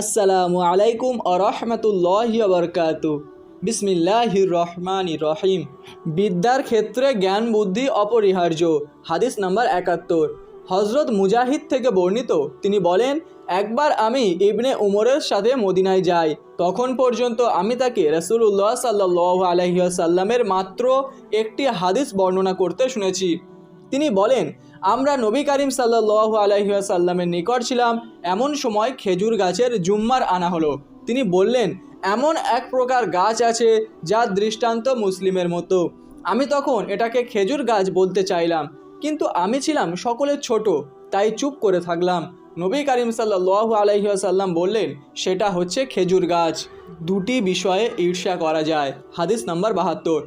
আসসালামু আলাইকুম আ রহমতুল্লাহি বরকাত বিসমিল্লাহির রহমান রহিম। বিদ্যার ক্ষেত্রে জ্ঞান, বুদ্ধি অপরিহার্য। হাদিস নাম্বার একাত্তর। হজরত মুজাহিদ থেকে বর্ণিত, তিনি বলেন, একবার আমি ইবনে উমরের সাথে মদিনায় যাই, তখন পর্যন্ত আমি তাকে রসুল্লাহ সাল্লাহ আলহিহাসাল্লামের মাত্র একটি হাদিস বর্ণনা করতে শুনেছি। তিনি বলেন আমরা নবী করিম সাল্লাহ আলহিহাসাল্লামের নিকট ছিলাম, এমন সময় খেজুর গাছের জুম্মার আনা হলো। তিনি বললেন, এমন এক প্রকার গাছ আছে যার দৃষ্টান্ত মুসলিমের মতো। আমি তখন এটাকে খেজুর গাছ বলতে চাইলাম, কিন্তু আমি ছিলাম সকলের ছোট, তাই চুপ করে থাকলাম। নবী করিম সাল্লাহ আলহিহাসাল্লাম বললেন, সেটা হচ্ছে খেজুর গাছ। দুটি বিষয়ে ঈর্ষা করা যায়। হাদিস নাম্বার বাহাত্তর।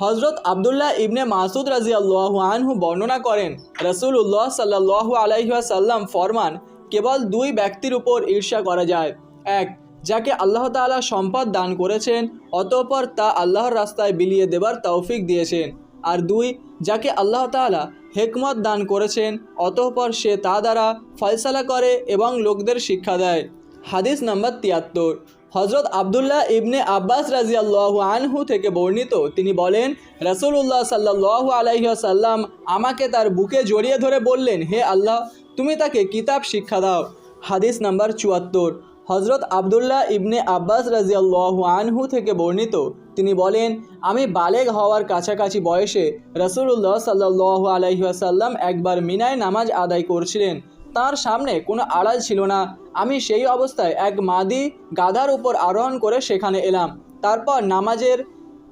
হজরত আবদুল্লাহ ইবনে মাসুদ রাজি আল্লাহ আনহু বর্ণনা করেন রসুল্লাহ সাল্লাহ আলাইসাল্লাম ফরমান, কেবল দুই ব্যক্তির উপর ঈর্ষা করা যায়। এক, যাকে আল্লাহ তাআলা সম্পদ দান করেছেন, অতঃপর তা আল্লাহর রাস্তায় বিলিয়ে দেবার তৌফিক দিয়েছেন। আর দুই, যাকে আল্লাহ তাআলা হেকমত দান করেছেন, অতঃপর সে তা দ্বারা ফয়সালা করে এবং লোকদের শিক্ষা দেয়। হাদিস নাম্বার তিয়াত্তর। হজরত আবদুল্লাহ ইবনে আব্বাস রাজিয়াল্লাহু আনহু থেকে বর্ণিত, তিনি বলেন রসুল্লাহ সাল্লাহ আলাইসাল্লাম আমাকে তার বুকে জড়িয়ে ধরে বললেন, হে আল্লাহ, তুমি তাকে কিতাব শিক্ষা দাও। হাদিস নাম্বার চুয়াত্তর। হজরত আবদুল্লাহ ইবনে আব্বাস রাজিয়াল্লাহু আনহু থেকে বর্ণিত, তিনি বলেন, আমি বালেগ হওয়ার কাছাকাছি বয়সে রসুল্লাহ সাল্লাহ আলাইসাল্লাম একবার মিনায় নামাজ আদায় করছিলেন। তার সামনে কোনো আড়াল ছিল না। আমি সেই অবস্থায় এক মাদি গাধার উপর আরোহণ করে সেখানে এলাম। তারপর নামাজের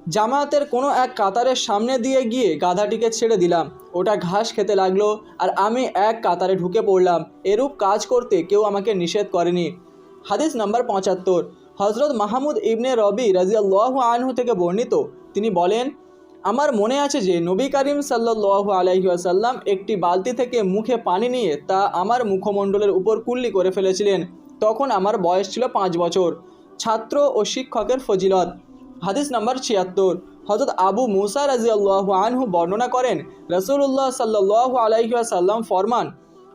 জামায়াতের কোনো এক কাতারের সামনে দিয়ে গিয়ে গাধাটিকে ছেড়ে দিলাম। ওটা ঘাস খেতে লাগল আর আমি এক কাতারে ঢুকে পড়লাম। এরূপ কাজ করতে কেউ আমাকে নিষেধ করেনি। হাদিস নাম্বার পঁচাত্তর। হজরত মাহমুদ ইবনে রবি রাজিয়াল্লাহ আনহু থেকে বর্ণিত। তিনি বলেন আমার মনে আছে যে নবী করিম সাল্লাহ আলহিহাসাল্লাম একটি বালতি থেকে মুখে পানি নিয়ে তা আমার মুখমণ্ডলের উপর কুল্লি করে ফেলেছিলেন। তখন আমার বয়স ছিল পাঁচ বছর। ছাত্র ও শিক্ষকের ফজিলত। হাদিস নাম্বার ছিয়াত্তর। হজরত আবু মুসা রাজিয়াল্লাহ আনহু বর্ণনা করেন রসুল্লাহ সাল্লাহ আলাইসাল্লাম ফরমান,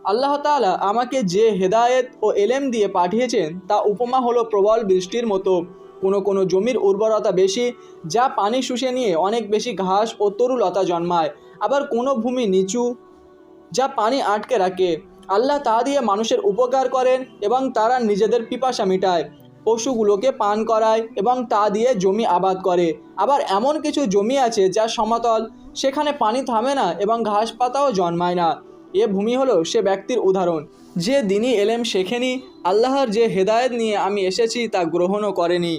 আল্লাহ তাআলা আমাকে যে হেদায়েত ও এলেম দিয়ে পাঠিয়েছেন, তা উপমা হলো প্রবল বৃষ্টির মতো। কোনো কোনো জমির উর্বরতা বেশি, যা পানি শুষে নিয়ে অনেক বেশি ঘাস ও তরুলতা জন্মায়। আবার কোনো ভূমি নিচু, যা পানি আটকে রাখে। আল্লাহ তা দিয়ে মানুষের উপকার করেন এবং তারা নিজেদের পিপাসা মিটায়। পশুগুলোকে পান করায় এবং তা দিয়ে জমি আবাদ করে। আবার এমন কিছু জমি আছে যা সমতল, সেখানে পানি থামে না এবং ঘাস পাতাও জন্মায় না। এ ভূমি হলো সে ব্যক্তির উদাহরণ। যে দিনই এলেম শেখেনি, আল্লাহর যে হেদায়েত নিয়ে আমি এসেছি তা গ্রহণও করেনি।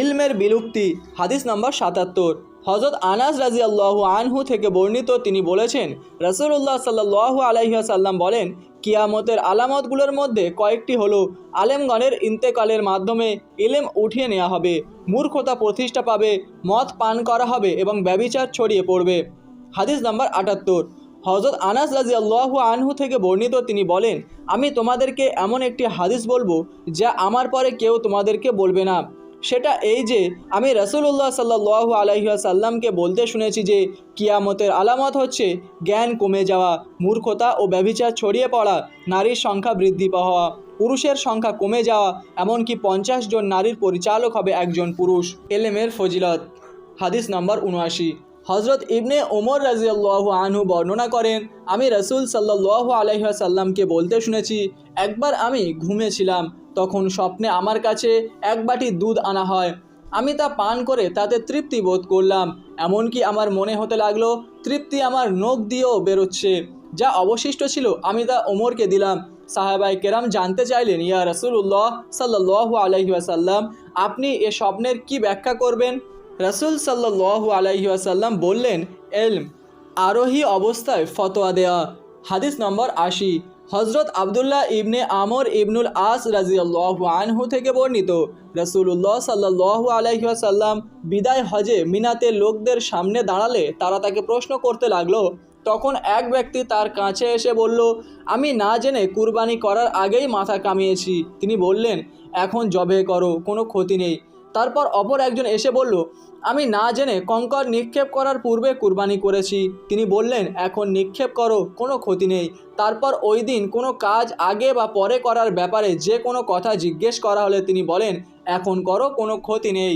ইলমের বিলুপ্তি, হাদিস নম্বর সাতাত্তর। হজরত আনাস রাজি আল্লাহ আনহু থেকে বর্ণিত তিনি বলেছেন রসুল্লাহ সাল্লাহ আলাইসাল্লাম বলেন, কিয়ামতের আলামতগুলোর মধ্যে কয়েকটি হলো, আলেমগণের ইন্তেকালের মাধ্যমে ইলেম উঠিয়ে নেওয়া হবে, মূর্খতা প্রতিষ্ঠা পাবে, মদ পান করা হবে এবং ব্যবিচার ছড়িয়ে পড়বে। হাদিস নম্বর আটাত্তর। হজরত আনাস রাজি আল্লাহ আনহু থেকে বর্ণিত তিনি বলেন, আমি তোমাদেরকে এমন একটি হাদিস বলব, যা আমার পরে কেউ তোমাদেরকে বলবে না। সেটা এই যে, আমি রসুল্লাহ সাল্লাহ আলহিহাসাল্লামকে বলতে শুনেছি যে, কিয়ামতের আলামত হচ্ছে জ্ঞান কমে যাওয়া, মূর্খতা ও ব্যভিচার ছড়িয়ে পড়া, নারীর সংখ্যা বৃদ্ধি পাওয়া, পুরুষের সংখ্যা কমে যাওয়া, এমনকি পঞ্চাশ জন নারীর পরিচালক হবে একজন পুরুষ। এলেমের ফজিলত, হাদিস নম্বর উনআশি। হজরত ইবনে ওমর রাজিয়াল্লাহ আনহু বর্ণনা করেন, আমি রসুল সাল্লাহ আলহিহাসাল্লামকে বলতে শুনেছি, একবার আমি ঘুমেছিলাম তখন স্বপ্নে আমার কাছে এক বাটি দুধ আনা হয়। আমি তা পান করে তাতে তৃপ্তি বোধ করলাম, এমনকি আমার মনে হতে লাগল, তৃপ্তি আমার নখ দিয়েও বেরোচ্ছে। যা অবশিষ্ট ছিল, আমি তা ওমরকে দিলাম। সাহেবাই কেরাম জানতে চাইলেন, ইয়া রসুল্লাহ সাল্লাহ আলহিহাসাল্লাম আপনি এ স্বপ্নের কি ব্যাখ্যা করবেন? রসুল সাল্লাহ আলাইসাল্লাম বললেন, এলম, আরোহী অবস্থায় ফতোয়া দেয়া। হাদিস নম্বর আশি। হজরত আবদুল্লাহ ইবনে আমর ইবনুল আস রাজিয়াল্লাহ আনহু থেকে বর্ণিত রসুল্লাহ সাল্লাহ আলাইসাল্লাম বিদায় হজে মিনাতে লোকদের সামনে দাঁড়ালে তারা তাকে প্রশ্ন করতে লাগল। তখন এক ব্যক্তি তার কাছে এসে বলল, আমি না জেনে কুরবানি করার আগেই মাথা কামিয়েছি। তিনি বললেন, এখন জবে করো, কোনো ক্ষতি নেই। তারপর অপর একজন এসে বলল, আমি না জেনে কঙ্কর নিক্ষেপ করার পূর্বে কুরবানি করেছি। তিনি বললেন, এখন নিক্ষেপ করো, কোনো ক্ষতি নেই। তারপর ওই দিন কোনো কাজ আগে বা পরে করার ব্যাপারে যে কোনো কথা জিজ্ঞেস করা হলে তিনি বলেন, এখন করো, কোনো ক্ষতি নেই।